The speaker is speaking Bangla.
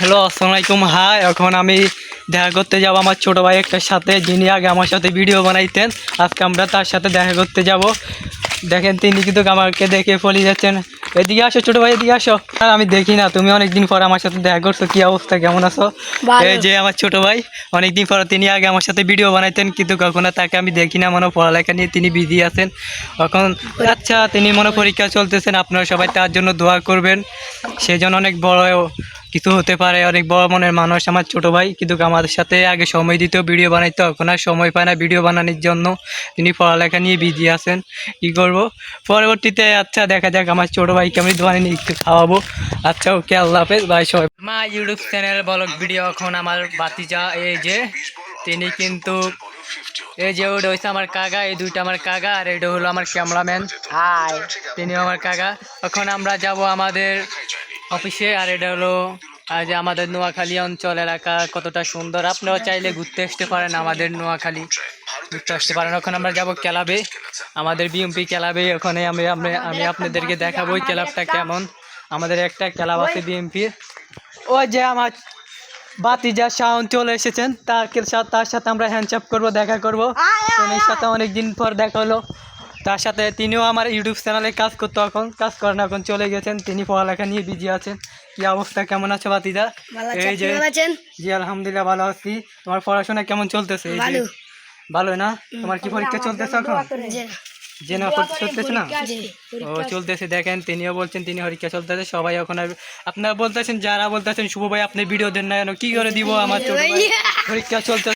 হ্যালো আসসালামু আলাইকুম। হাই এখন আমি দেখা করতে যাব আমার ছোট ভাই একটার সাথে যিনি আগে আমার সাথে ভিডিও বানাইতেন। আজকে আমরা তার সাথে দেখা করতে যাব। দেখেন তিনি কিন্তু আমাকে দেখে ফলি যাচ্ছেন। এদিকে আসো ছোট ভাই এদিকে আসো। আর আমি দেখি না তুমি অনেকদিন পর আমার সাথে দেখা করছ কি অবস্থা কেমন আছো? এই যে আমার ছোট ভাই অনেকদিন পর তিনি আগে আমার সাথে ভিডিও বানাইতেন কিন্তু কখনো তাকে আমি দেখি না মনে পড়ালেখা নিয়ে তিনি বিজি আছেন। এখন আচ্ছা তিনি মনে পরীক্ষা চলতেছেন আপনারা সবাই তার জন্য দোয়া করবেন। সেই জন্য অনেক বড় কিছু হতে পারে অনেক বড় মনের মানুষ আমার ছোট ভাই কিন্তু আমাদের সাথে আগে সময় দিত ভিডিও বানাইতো এখন আর সময় পায় না ভিডিও বানানোর জন্য। তিনি পড়ালেখা নিয়ে বিজি আছেন কি করব? পরবর্তীতে আচ্ছা দেখা যাক আমার ছোট ভাইকে আমি দোয়ানি নিয়ে একটু খাওয়াবো। আচ্ছা ওকে আল্লাহ হাফেজ বাই সবাই। মা ইউটিউব চ্যানেল ব্লগ ভিডিও এখন আমার বাতিজা এই যে তিনি কিন্তু এই যে ওটা হচ্ছে আমার কাকা এই দুইটা আমার কাকা আর এটা হলো আমার ক্যামেরাম্যান হাই তিনিও আমার কাকা। এখন আমরা যাব আমাদের অফিসে আর এটা হলো আর যে আমাদের নোয়াখালী অঞ্চল এলাকা কতটা সুন্দর। আপনারাও চাইলে ঘুরতে আসতে পারেন আমাদের নোয়াখালী। ঘুরতে আসতে পারেন। ওখানে আমরা যাব ক্লাবে। আমাদের বিএমপি ক্লাবে ওখানে আমি আমি আমি আপনাদেরকে দেখাবো ওই ক্লাবটা কেমন। আমাদের একটা ক্লাব আছে বিএমপির ও যে আমার বাতিজা শাওন চলে এসেছেন। তার সাথে তার সাথে আমরা হ্যান্ডচাপ করব দেখা করব। সাথে অনেক দিন পর দেখা হলো। তার সাথে তিনিও আমার ইউটিউব চ্যানেলে কাজ করতো এখন কাজ করেন এখন চলে গেছেন। তিনি পড়ালেখা নিয়ে বিজি আছেন। কি অবস্থা? কেমন আছে বাতিদা ভালো এই যে জি আলহামদুলিল্লাহ ভালো আছি। তোমার পড়াশোনা কেমন চলতেছে? ভালো। ভালো না? তোমার কি পরীক্ষা চলতেছে এখন? যে না চলতেছে না? ও চলতেছে। দেখেন তিনিও বলছেন তিনি পরীক্ষা চলতেছে। সবাই এখন আপনারা বলতেছেন যারা বলতেছেন শুভ ভাই আপনি ভিডিও দেন না কেন? কি করে দিব আমার ছোট পরীক্ষা চলতে